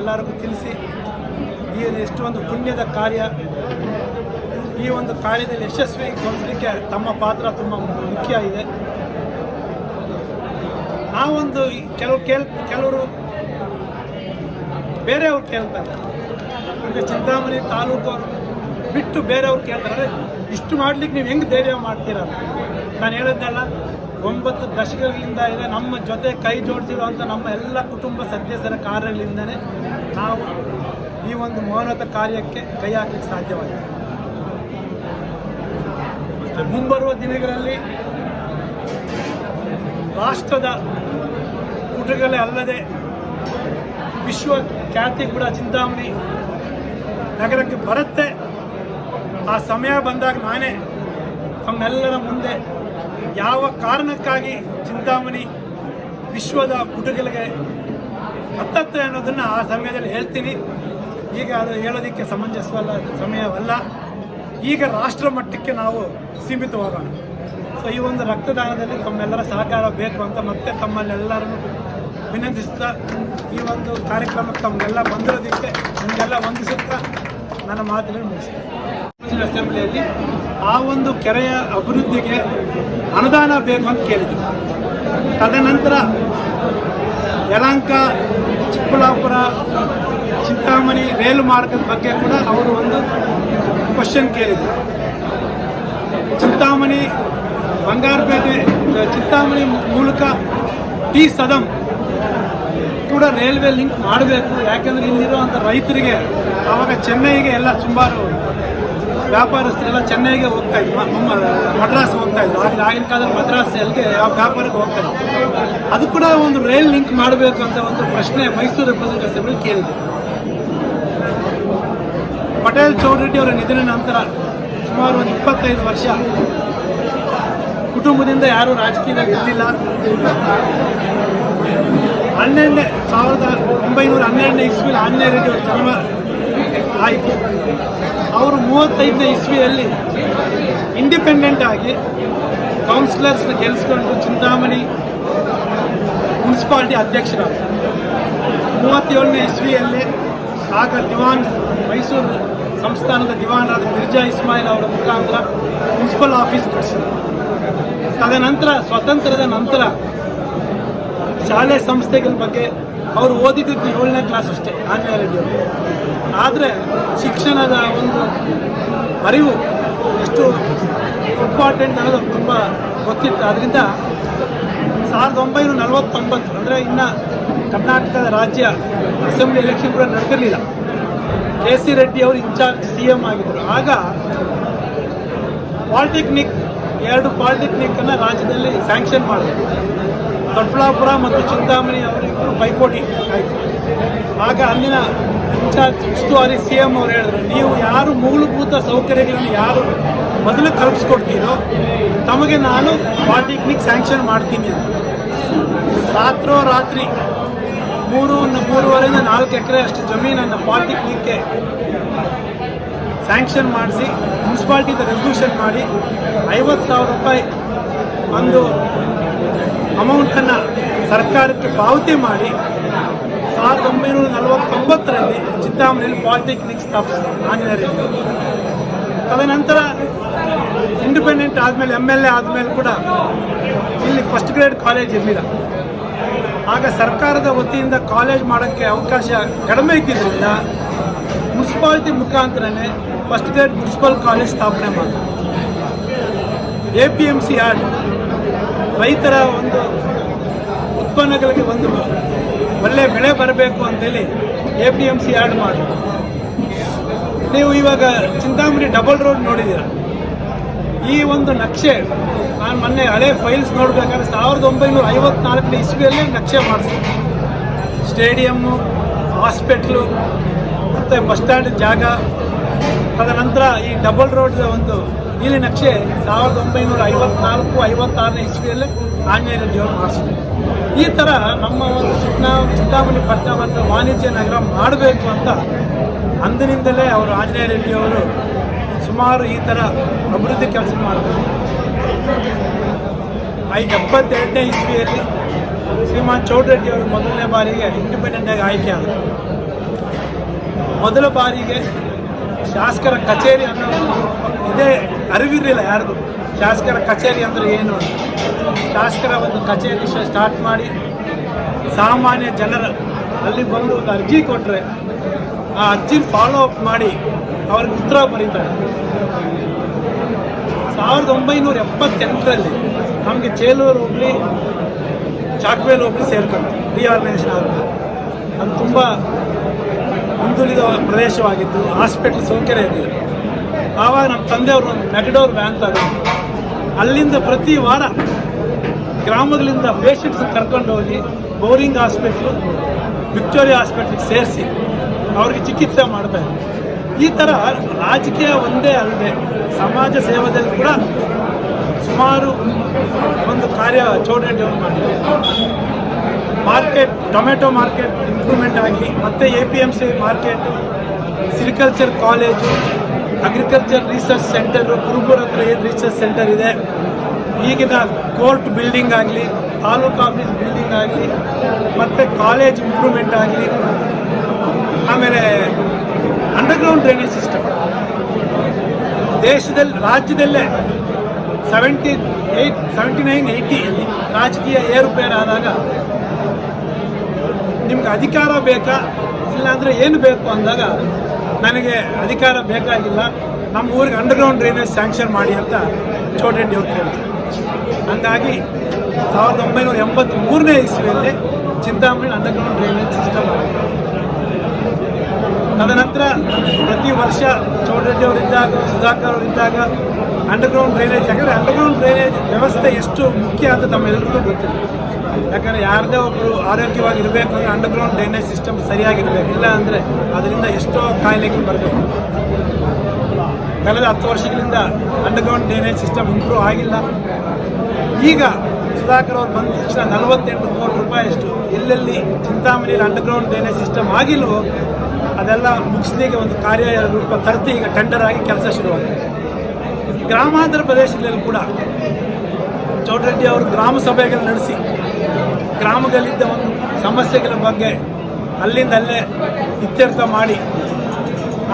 ಎಲ್ಲರಿಗೂ ತಿಳಿಸಿ, ಈ ಎಷ್ಟೊಂದು ಪುಣ್ಯದ ಕಾರ್ಯ, ಈ ಒಂದು ಕಾರ್ಯದಲ್ಲಿ ಯಶಸ್ವಿಗೊಳಿಸಲಿಕ್ಕೆ ತಮ್ಮ ಪಾತ್ರ ತುಂಬ ಮುಖ್ಯ ಇದೆ. ನಾವೊಂದು ಕೆಲವು ಕೇಳ್, ಕೆಲವರು ಬೇರೆಯವ್ರು ಕೇಳ್ತಾರೆ. ಅಂದರೆ ಚಿಂತಾಮಣಿ ತಾಲೂಕು ಬಿಟ್ಟು ಬೇರೆಯವ್ರು ಕೇಳ್ತಾರೆ. ಇಷ್ಟು ಮಾಡ್ಲಿಕ್ಕೆ ನೀವು ಹೆಂಗೆ ಧೈರ್ಯ ಮಾಡ್ತೀರ. ನಾನು ಹೇಳಿದ್ನಲ್ಲ ಒಂಬತ್ತು ದಶಕಗಳಿಂದ ಇದೆ. ನಮ್ಮ ಜೊತೆ ಕೈ ಜೋಡಿಸಿರುವಂಥ ನಮ್ಮ ಎಲ್ಲ ಕುಟುಂಬ ಸದಸ್ಯರ ಕಾರ್ಯಗಳಿಂದನೇ ನಾವು ಈ ಒಂದು ಮೌನತ ಕಾರ್ಯಕ್ಕೆ ಕೈ ಹಾಕಲಿಕ್ಕೆ ಸಾಧ್ಯವಾಗಿದೆ ಮುಂಬರುವ ದಿನಗಳಲ್ಲಿ ರಾಷ್ಟ್ರದ ಪುಟಗಳೇ ಅಲ್ಲದೆ ವಿಶ್ವ ಖ್ಯಾತಿ ಕೂಡ ಚಿಂತಾಮಣಿ ನಗರಕ್ಕೆ ಬರುತ್ತೆ. ಆ ಸಮಯ ಬಂದಾಗ ನಾನೇ ತಮ್ಮೆಲ್ಲರ ಮುಂದೆ ಯಾವ ಕಾರಣಕ್ಕಾಗಿ ಚಿಂತಾಮಣಿ ವಿಶ್ವದ ಪುಟಗಳಿಗೆ ಹತ್ತತ್ತೆ ಅನ್ನೋದನ್ನು ಆ ಸಮಯದಲ್ಲಿ ಹೇಳ್ತೀನಿ. ಈಗ ಅದು ಹೇಳೋದಕ್ಕೆ ಸಮಂಜಸವಲ್ಲ, ಸಮಯವಲ್ಲ. ಈಗ ರಾಷ್ಟ್ರ ಮಟ್ಟಕ್ಕೆ ನಾವು ಸೀಮಿತವಾಗೋಣ. ಸೊ ಈ ಒಂದು ರಕ್ತದಾನದಲ್ಲಿ ತಮ್ಮೆಲ್ಲರ ಸಹಕಾರ ಬೇಕು ಅಂತ ಮತ್ತೆ ತಮ್ಮಲ್ಲೆಲ್ಲರನ್ನು ವಿನಂತಿಸ್ತಾ ಈ ಒಂದು ಕಾರ್ಯಕ್ರಮಕ್ಕೆ ತಮಗೆಲ್ಲ ಬಂದಿರೋದಕ್ಕೆ ನಮಗೆಲ್ಲ ವಂದಿಸುತ್ತಾ ನನ್ನ ಮಾತುಗಳನ್ನು ಮುಗಿಸ್ತೇನೆ. ಅಸೆಂಬ್ಲಿಯಲ್ಲಿ ಆ ಒಂದು ಕೆರೆಯ ಅಭಿವೃದ್ಧಿಗೆ ಅನುದಾನ ಬೇಕು ಅಂತ ಕೇಳಿದ್ರು. ತದನಂತರ ಯಲಹಂಕ, ಚಿಕ್ಕಬಳ್ಳಾಪುರ, ಚಿಂತಾಮಣಿ ರೈಲು ಮಾರ್ಗದ ಬಗ್ಗೆ ಕೂಡ ಅವರು ಒಂದು ಕ್ವಶನ್ ಕೇಳಿದರು. ಚಿಂತಾಮಣಿ, ಬಂಗಾರಪೇಟೆ ಚಿಂತಾಮಣಿ ಮೂಲಕ ಟಿ ಸದಂ ಕೂಡ ರೈಲ್ವೆ ಲಿಂಕ್ ಮಾಡಬೇಕು. ಯಾಕೆಂದ್ರೆ ಇಲ್ಲಿರುವಂಥ ರೈತರಿಗೆ, ಆವಾಗ ಚೆನ್ನೈಗೆ ಎಲ್ಲ ಸುಮಾರು ವ್ಯಾಪಾರಸ್ಥರೆಲ್ಲ ಚೆನ್ನೈಗೆ ಹೋಗ್ತಾ ಇದ್ರು. ಮ- ನಮ್ಮ ಮದ್ರಾಸ್ ಹೋಗ್ತಾ ಇದ್ರು. ಆದ್ರೆ ಆಗಿನ ಕಾಲದಲ್ಲಿ ಮದ್ರಾಸ್ ಎಲ್ಲಿಗೆ ಯಾವ ವ್ಯಾಪಾರಕ್ಕೆ ಹೋಗ್ತಾ ಇದ್ರು. ಅದು ಕೂಡ ಒಂದು ರೈಲ್ ಲಿಂಕ್ ಮಾಡಬೇಕು ಅಂತ ಒಂದು ಪ್ರಶ್ನೆ ಮೈಸೂರು ಅವರು ಕೇಳಿದೆ. ಪಟೇಲ್ ಚೌಡರೆಡ್ಡಿ ಅವರ ನಿಧನ ನಂತರ ಸುಮಾರು ಒಂದು ಇಪ್ಪತ್ತೈದು ವರ್ಷ ಕುಟುಂಬದಿಂದ ಯಾರೂ ರಾಜಕೀಯದಲ್ಲಿ ಇರಲಿಲ್ಲ. ಹನ್ನೆರಡನೇ, ಸಾವಿರದ ಒಂಬೈನೂರ ಹನ್ನೆರಡನೇ ಇಸ್ವಿಲಿ ಆಂಜನೇಯ ರೆಡ್ಡಿ ಅವರ ಜನ್ಮ. ಆಯಿತು. ಅವರು ಮೂವತ್ತೈದನೇ ಇಸ್ವಿಯಲ್ಲಿ ಇಂಡಿಪೆಂಡೆಂಟ್ ಆಗಿ ಕೌನ್ಸಿಲರ್ಸ್ನ ಗೆಲ್ಲಿಸ್ಕೊಂಡು ಚಿಂತಾಮಣಿ ಮುನ್ಸಿಪಾಲಿಟಿ ಅಧ್ಯಕ್ಷರಾದರು. ಮೂವತ್ತೇಳನೇ ಇಸ್ವಿಯಲ್ಲಿ ಆಗ ದಿವಾನ್ ಮೈಸೂರು ಸಂಸ್ಥಾನದ ದಿವಾನರಾದ ಮಿರ್ಜಾ ಇಸ್ಮಾಯಿಲ್ ಅವರ ಮುಖಾಂತರ ಮುನ್ಸಿಪಲ್ ಆಫೀಸ್ ಕಟ್ಟಿಸಿದರು ತದನಂತರ ಸ್ವತಂತ್ರದ ನಂತರ ಶಾಲೆ ಸಂಸ್ಥೆಗಳ ಬಗ್ಗೆ ಅವರು ಓದಿದ್ದು ಏಳನೇ ಕ್ಲಾಸ್ ಅಷ್ಟೇ ಆಂಜನೇಯ ಆದರೆ ಶಿಕ್ಷಣದ ಒಂದು ಅರಿವು ಎಷ್ಟು ಇಂಪಾರ್ಟೆಂಟ್ ಅನ್ನೋದು ತುಂಬ ಗೊತ್ತಿತ್ತು. ಅದರಿಂದ ಸಾವಿರದ ಒಂಬೈನೂರ ನಲವತ್ತೊಂಬತ್ತು, ಅಂದರೆ ಇನ್ನು ಕರ್ನಾಟಕದ ರಾಜ್ಯ ಅಸೆಂಬ್ಲಿ ಎಲೆಕ್ಷನ್ ಕೂಡ ನಡೆದಿರಲಿಲ್ಲ. ಕೆ ಸಿ ರೆಡ್ಡಿ ಅವರು ಇನ್ಚಾರ್ಜ್ ಸಿ ಎಂ ಆಗಿದ್ದರು ಆಗ ಪಾಲಿಟೆಕ್ನಿಕ್ ಎರಡು ಪಾಲಿಟೆಕ್ನಿಕ್ ಅನ್ನು ರಾಜ್ಯದಲ್ಲಿ ಸ್ಯಾಂಕ್ಷನ್ ಮಾಡಿದ್ರು. ದೊಡ್ಡಬಳ್ಳಾಪುರ ಮತ್ತು ಚಿಂತಾಮಣಿ ಅವರಿಬ್ಬರು ಪೈಪೋಟಿ. ಆಯಿತು. ಆಗ ಅಲ್ಲಿನ ಇನ್ಚಾರ್ಜ್ ಉಸ್ತುವಾರಿ ಸಿ ಎಂ ಅವರು ಹೇಳಿದ್ರು, ನೀವು ಯಾರು ಮೂಲಭೂತ ಸೌಕರ್ಯಗಳನ್ನು ಯಾರು ಮೊದಲು ಕಲ್ಪಿಸ್ಕೊಡ್ತೀರೋ, ತಮಗೆ ನಾನು ಪಾಲಿಟೆಕ್ನಿಕ್ ಸ್ಯಾಂಕ್ಷನ್ ಮಾಡ್ತೀನಿ ಅಂತ. ರಾತ್ರೋ ರಾತ್ರಿ, ಮೂರು ಮೂರುವರೆಯಿಂದ ನಾಲ್ಕು ಎಕರೆ ಅಷ್ಟು ಜಮೀನನ್ನು ಪಾಲಿಟೆಕ್ನಿಕ್ಗೆ ಸ್ಯಾಂಕ್ಷನ್ ಮಾಡಿಸಿ, ಮುನ್ಸಿಪಾಲ್ಟಿದ ರೆಸಲ್ಯೂಷನ್ ಮಾಡಿ, ಐವತ್ತು ಸಾವಿರ ರೂಪಾಯಿ ಒಂದು ಅಮೌಂಟನ್ನು ಸರ್ಕಾರಕ್ಕೆ ಪಾವತಿ ಮಾಡಿ ಸಾವಿರದ ಒಂಬೈನೂರ ನಲವತ್ತೊಂಬತ್ತರಲ್ಲಿ ಚಿಂತಾಮಣಿಯಲ್ಲಿ ಪಾಲಿಟೆಕ್ನಿಕ್ ಸ್ಥಾಪಿಸಿದರು ಆಂಜನೇಯರಿಗೆ. ತದನಂತರ ಇಂಡಿಪೆಂಡೆಂಟ್ ಆದಮೇಲೆ ಎಂ ಎಲ್ ಎ ಆದಮೇಲೆ ಕೂಡ ಇಲ್ಲಿ ಫಸ್ಟ್ ಗ್ರೇಡ್ ಕಾಲೇಜ್ ಇರಲಿಲ್ಲ. ಆಗ ಸರ್ಕಾರದ ವತಿಯಿಂದ ಕಾಲೇಜ್ ಮಾಡೋಕ್ಕೆ ಅವಕಾಶ ಕಡಿಮೆ ಇದ್ದಿದ್ದರಿಂದ ಮುನ್ಸಿಪಾಲಿಟಿ ಮುಖಾಂತರನೇ ಫಸ್ಟ್ ಗ್ರೇಡ್ ಮುನ್ಸಿಪಲ್ ಕಾಲೇಜ್ ಸ್ಥಾಪನೆ ಮಾಡಿದ್ರು. ಎ ಪಿ ಎಂ ಸಿ ಆರ್ಡ್ ರೈತರ ಒಂದು ಉತ್ಪನ್ನಗಳಿಗೆ ಒಂದು ಒಳ್ಳೆ ಬೆಳೆ ಬರಬೇಕು ಅಂತೇಳಿ A P M C add ಮಾಡಿ ನೀವು ಇವಾಗ ಚಿಂತಾಮಣಿ ಡಬಲ್ ರೋಡ್ ನೋಡಿದ್ದೀರ? ಈ ಒಂದು ನಕ್ಷೆ, ನಾನು ಮೊನ್ನೆ ಹಳೆ ಫೈಲ್ಸ್ ನೋಡಬೇಕಾದ್ರೆ ಸಾವಿರದ ಒಂಬೈನೂರ ಐವತ್ನಾಲ್ಕನೇ ಇಸ್ವಿಯಲ್ಲಿ ನಕ್ಷೆ ಮಾಡಿಸಿ ಸ್ಟೇಡಿಯಮ್ಮು ಹಾಸ್ಪಿಟ್ಲು ಮತ್ತು ಬಸ್ ಸ್ಟ್ಯಾಂಡ್ ಜಾಗ. ತದನಂತರ ಈ ಡಬಲ್ ರೋಡ್ ಒಂದು ನೀಲಿ ನಕ್ಷೆ ಸಾವಿರದ ಒಂಬೈನೂರ ಐವತ್ನಾಲ್ಕು, ಐವತ್ತಾರನೇ ಇಸ್ವಿಯಲ್ಲೇ ಆಂಜನೇಯ ದೇವರು ಮಾಡಿಸಿದ್ರು. ಈ ಥರ ನಮ್ಮ ಒಂದು ಚಿನ್ನ, ಚಿಂತಾಮಣಿ ಪಟ್ಟಣವನ್ನು ವಾಣಿಜ್ಯ ನಗರ ಮಾಡಬೇಕು ಅಂತ ಅಂದಿನಿಂದಲೇ ಅವರು ಆಂಜನೇಯ ರೆಡ್ಡಿ ಅವರು ಸುಮಾರು ಈ ಥರ ಅಭಿವೃದ್ಧಿ ಕೆಲಸ ಮಾಡಿದ್ರು ಐ ಎಪ್ಪತ್ತೆರಡನೇ ಇಸ್ವಿಯಲ್ಲಿ ಶ್ರೀಮಾನ್ ಚೌಡರೆಡ್ಡಿ ಅವರು ಮೊದಲನೇ ಬಾರಿಗೆ ಇಂಡಿಪೆಂಡೆಂಟ್ ಆಗಿ ಆಯ್ಕೆ ಆದರು. ಮೊದಲ ಬಾರಿಗೆ ಶಾಸಕರ ಕಚೇರಿ ಅನ್ನೋ ಒಂದು ಇದೇ ಅರಿವಿರಲಿಲ್ಲ ಯಾರಿಗೂ ಶಾಸಕರ ಕಚೇರಿ ಅಂದರೆ ಏನು. ಶಾಸಕರ ಒಂದು ಕಚೇರಿ ಸ್ಟಾರ್ಟ್ ಮಾಡಿ ಸಾಮಾನ್ಯ ಜನರ ಅಲ್ಲಿ ಬಂದು ಒಂದು ಅರ್ಜಿ ಕೊಟ್ಟರೆ ಆ ಅರ್ಜಿ ಫಾಲೋ ಅಪ್ ಮಾಡಿ ಅವ್ರಿಗೆ ಉತ್ತರ ಬರೀತಾರೆ. ಸಾವಿರದ ಒಂಬೈನೂರ ಎಪ್ಪತ್ತೆಂಟರಲ್ಲಿ ನಮಗೆ ಚೇಲೂರು ಹೋಗ್ಲಿ, ಚಾಕ್ವೇಲ್ ಹೋಗ್ಲಿ ಸೇರ್ಕೊಂಡ್ವಿ ರಿಆರ್ಗನೈಸೇಷನ್ ಆಗುತ್ತೆ ಅದು ತುಂಬ ಹಿಂದುಳಿದ ಪ್ರದೇಶವಾಗಿತ್ತು. ಹಾಸ್ಪಿಟ್ಲ್ ಸೌಕರ್ಯ ಇದೆ. ಆವಾಗ ನಮ್ಮ ತಂದೆಯವರು ಮೆಗಡೋರ್ ವ್ಯಾನ್ ತಗೊಂಡು ಅಲ್ಲಿಂದ ಪ್ರತಿ ವಾರ ಗ್ರಾಮಗಳಿಂದ ಪೇಷಂಟ್ಸ್ ಕರ್ಕೊಂಡು ಹೋಗಿ ಬೌರಿಂಗ್ ಹಾಸ್ಪಿಟ್ಲು ವಿಕ್ಟೋರಿಯಾ ಹಾಸ್ಪಿಟ್ಲಿಗೆ ಸೇರಿಸಿ ಅವ್ರಿಗೆ ಚಿಕಿತ್ಸೆ ಮಾಡ್ತಾರೆ ಈ ಥರ ರಾಜಕೀಯ ಒಂದೇ ಅಲ್ಲದೆ ಸಮಾಜ ಸೇವೆಯಲ್ಲಿ ಕೂಡ ಸುಮಾರು ಒಂದು ಕಾರ್ಯ ಚೌಡೇಟವನ್ನು ಮಾಡಿದೆ ಮಾರ್ಕೆಟ್ ಟೊಮೆಟೊ ಮಾರ್ಕೆಟ್ ಇಂಪ್ರೂವ್ಮೆಂಟ್ ಆಗಲಿ ಮತ್ತು A P M C market sericulture college agriculture research centre Kurubur ಹತ್ರ ಏನು ರಿಸರ್ಚ್ ಸೆಂಟರ್ ಇದೆ. ಈಗಿನ ಕೋರ್ಟ್ ಬಿಲ್ಡಿಂಗ್ ಆಗಲಿ, ತಾಲೂಕು ಆಫೀಸ್ ಬಿಲ್ಡಿಂಗ್ ಆಗಲಿ, ಮತ್ತು ಕಾಲೇಜ್ ಇಂಪ್ರೂವ್ಮೆಂಟ್ ಆಗಲಿ, ಆಮೇಲೆ ಅಂಡರ್ಗ್ರೌಂಡ್ ಡ್ರೈನೇಜ್ ಸಿಸ್ಟಮ್ ದೇಶದಲ್ಲಿ, ರಾಜ್ಯದಲ್ಲೇ ಸೆವೆಂಟಿ ಏಯ್ಟ್ ಸೆವೆಂಟಿ ನೈನ್ ಏಯ್ಟಿಯಲ್ಲಿ ರಾಜಕೀಯ ಏರುಪೇರಾದಾಗ ನಿಮ್ಗೆ ಅಧಿಕಾರ ಬೇಕಾ? ಇಲ್ಲಾಂದರೆ ಏನು ಬೇಕು ಅಂದಾಗ ನನಗೆ ಅಧಿಕಾರ ಬೇಕಾಗಿಲ್ಲ. ನಮ್ಮ ಊರಿಗೆ ಅಂಡರ್ಗ್ರೌಂಡ್ ಡ್ರೈನೇಜ್ ಸ್ಯಾಂಕ್ಷನ್ ಮಾಡಿ ಅಂತ ಚೋಟೆಡ್ಡಿ ಅವ್ರು ಕೇಳ್ತಾರೆ. ಹಂಗಾಗಿ ಸಾವಿರದ ಒಂಬೈನೂರ ಎಂಬತ್ತ್ ಮೂರನೇ ಇಸ್ವಿಯಲ್ಲಿ ಚಿಂತಾಮಣಿ ಅಂಡರ್ಗ್ರೌಂಡ್ ಡ್ರೈನೇಜ್ ಸಿಸ್ಟಮ್ ತದನಂತರ ಪ್ರತಿ ವರ್ಷ ಚೌಡರೆಡ್ಡಿ ಅವರಿದ್ದಾಗ ಸುಧಾಕರ್ ಅವರಿದ್ದಾಗ ಅಂಡರ್ಗ್ರೌಂಡ್ ಡ್ರೈನೇಜ್ ಯಾಕಂದರೆ ಅಂಡರ್ಗ್ರೌಂಡ್ ಡ್ರೈನೇಜ್ ವ್ಯವಸ್ಥೆ ಎಷ್ಟು ಮುಖ್ಯ ಅಂತ ತಮ್ಮೆಲ್ಲರಿಗೂ ಗೊತ್ತಿದೆ ಯಾಕಂದರೆ ಯಾರದೇ ಒಬ್ಬರು ಆರೋಗ್ಯವಾಗಿ ಇರಬೇಕು ಅಂದರೆ ಅಂಡರ್ಗ್ರೌಂಡ್ ಡ್ರೈನೇಜ್ ಸಿಸ್ಟಮ್ ಸರಿಯಾಗಿರಬೇಕು. ಇಲ್ಲ ಅಂದರೆ ಅದರಿಂದ ಎಷ್ಟೋ ಕಾಯಿಲೆಗಳು ಬರಬೇಕು. ಕಳೆದ ಹತ್ತು ವರ್ಷಗಳಿಂದ ಅಂಡರ್ಗ್ರೌಂಡ್ ಡ್ರೈನೇಜ್ ಸಿಸ್ಟಮ್ ಇಂಪ್ರೂವ್ ಆಗಿಲ್ಲ. ಈಗ ಸುಧಾಕರ್ ಅವರು ಬಂದ ತಕ್ಷಣ ನಲವತ್ತೆಂಟು ಕೋಟಿ ರೂಪಾಯಿಯಷ್ಟು ಎಲ್ಲೆಲ್ಲಿ ಚಿಂತಾಮಣಿಯಲ್ಲಿ ಅಂಡರ್ಗ್ರೌಂಡ್ ಡ್ರೈನೇಜ್ ಸಿಸ್ಟಮ್ ಆಗಿಲ್ವೋ ಅದೆಲ್ಲ ಮುಗಿಸ್ಲಿಕ್ಕೆ ಒಂದು ಕಾರ್ಯ ರೂಪ ತರ್ತಿ ಈಗ ಟೆಂಡರ್ ಆಗಿ ಕೆಲಸ ಶುರುವಾಗಿದೆ ಗ್ರಾಮಾಂತರ ಪ್ರದೇಶದಲ್ಲಿ ಕೂಡ ಚೌಡರೆಡ್ಡಿ ಅವರು ಗ್ರಾಮ ಸಭೆಗಳನ್ನು ನಡೆಸಿ ಗ್ರಾಮದಲ್ಲಿದ್ದ ಒಂದು ಸಮಸ್ಯೆಗಳ ಬಗ್ಗೆ ಅಲ್ಲಿಂದಲ್ಲೇ ಇತ್ಯರ್ಥ ಮಾಡಿ,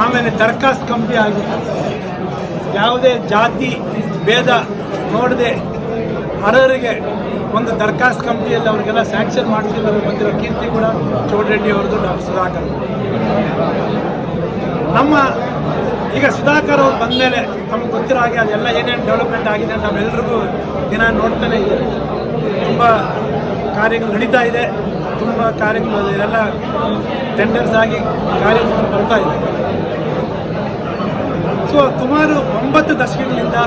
ಆಮೇಲೆ ದರ್ಖಾಸ್ತು ಕಂಪನಿ ಆಗಿ ಯಾವುದೇ ಜಾತಿ, ಭೇದ ನೋಡದೆ ಅರ್ಹರಿಗೆ ಒಂದು ದರ್ಖಾಸ್ತು ಕಂಪ್ನಿಯಲ್ಲಿ ಅವರಿಗೆಲ್ಲ ಸ್ಯಾಂಕ್ಷನ್ ಮಾಡಿಸಿರೋದು ಬಂದಿರೋ ಕೀರ್ತಿ ಕೂಡ ಚೌಡರೆಡ್ಡಿ ಅವ್ರದ್ದು ಡಾಕ್ಟರ್ ಸುಧಾಕರ್. ನಮ್ಮ ಈಗ ಸುಧಾಕರ್ ಅವ್ರು ಬಂದಮೇಲೆ ನಮ್ಗೆ ಗೊತ್ತಿರೋ ಹಾಗೆ ಅದೆಲ್ಲ ಏನೇನು ಡೆವಲಪ್ಮೆಂಟ್ ಆಗಿದೆ ನಾವೆಲ್ಲರಿಗೂ ದಿನ ನೋಡ್ತಾನೆ ಇದ್ದೀವಿ. ತುಂಬ ಕಾರ್ಯಗಳು ನಡೀತಾ ಇದೆ. ತುಂಬ ಕಾರ್ಯಗಳು ಇದೆಲ್ಲ ಟೆಂಡರ್ಸ್ ಆಗಿ ಕಾರ್ಯಗಳು ಬರ್ತಾ ಇದೆ. ಸೊ ಸುಮಾರು ಒಂಬತ್ತು ದಶಕಗಳಿಂದ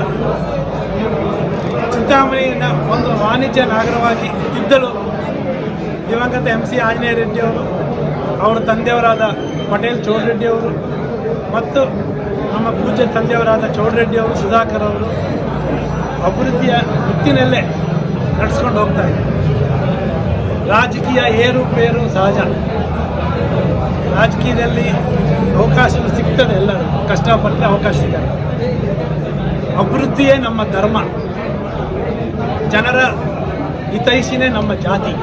ಚಿಂತಾಮಣಿಯನ್ನು ಒಂದು ವಾಣಿಜ್ಯ ನಗರವಾಗಿ ಇದ್ದಳು ದಿವಂಗತ ಎಂ ಸಿ ಆಂಜನೇಯ ರೆಡ್ಡಿಯವರು ಅವರ ತಂದೆಯವರಾದ ಪಟೇಲ್ ಚೌಡ್ರೆಡ್ಡಿಯವರು ಮತ್ತು ನಮ್ಮ ಪೂಜ್ಯ ತಂದೆಯವರಾದ ಚೌಡರೆಡ್ಡಿಯವರು ಸುಧಾಕರ್ ಅವರು ಅಭಿವೃದ್ಧಿಯ ಹುತ್ತಿನಲ್ಲೇ ನಡೆಸ್ಕೊಂಡು ಹೋಗ್ತಾ ಇದೆ ರಾಜಕೀಯ ಏರುಪೇರು ಸಹಜ. ರಾಜಕೀಯದಲ್ಲಿ ಅವಕಾಶ ಸಿಗ್ತದೆ ಎಲ್ಲರೂ. ಕಷ್ಟಪಟ್ಟರೆ ಅವಕಾಶ ಸಿಗಲ್ಲ. ಅಭಿವೃದ್ಧಿಯೇ ನಮ್ಮ ಧರ್ಮ. ಜನರ ಹಿತೈಷಿನೇ ನಮ್ಮ ಜಾತಿ.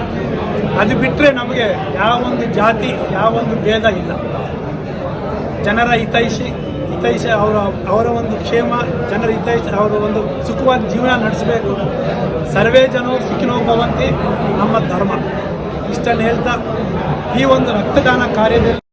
ಅದು ಬಿಟ್ಟರೆ ನಮಗೆ ಯಾವೊಂದು ಜಾತಿ ಯಾವೊಂದು ಭೇದ ಇಲ್ಲ. ಜನರ ಹಿತೈಷಿ, ಹಿತೈಷ ಅವರ ಅವರ ಒಂದು ಕ್ಷೇಮ, ಜನರ ಹಿತೈಷಿ ಅವರ ಒಂದು ಸುಖವಾದ ಜೀವನ ನಡೆಸಬೇಕು. ಸರ್ವೇ ಜನೋ ಸುಖಿನೋ ಭವಂತಿ ನಮ್ಮ ಧರ್ಮ. ಇಷ್ಟನ್ನು ಹೇಳ್ತಾ ಈ ಒಂದು ರಕ್ತದಾನ ಕಾರ್ಯದಲ್ಲಿ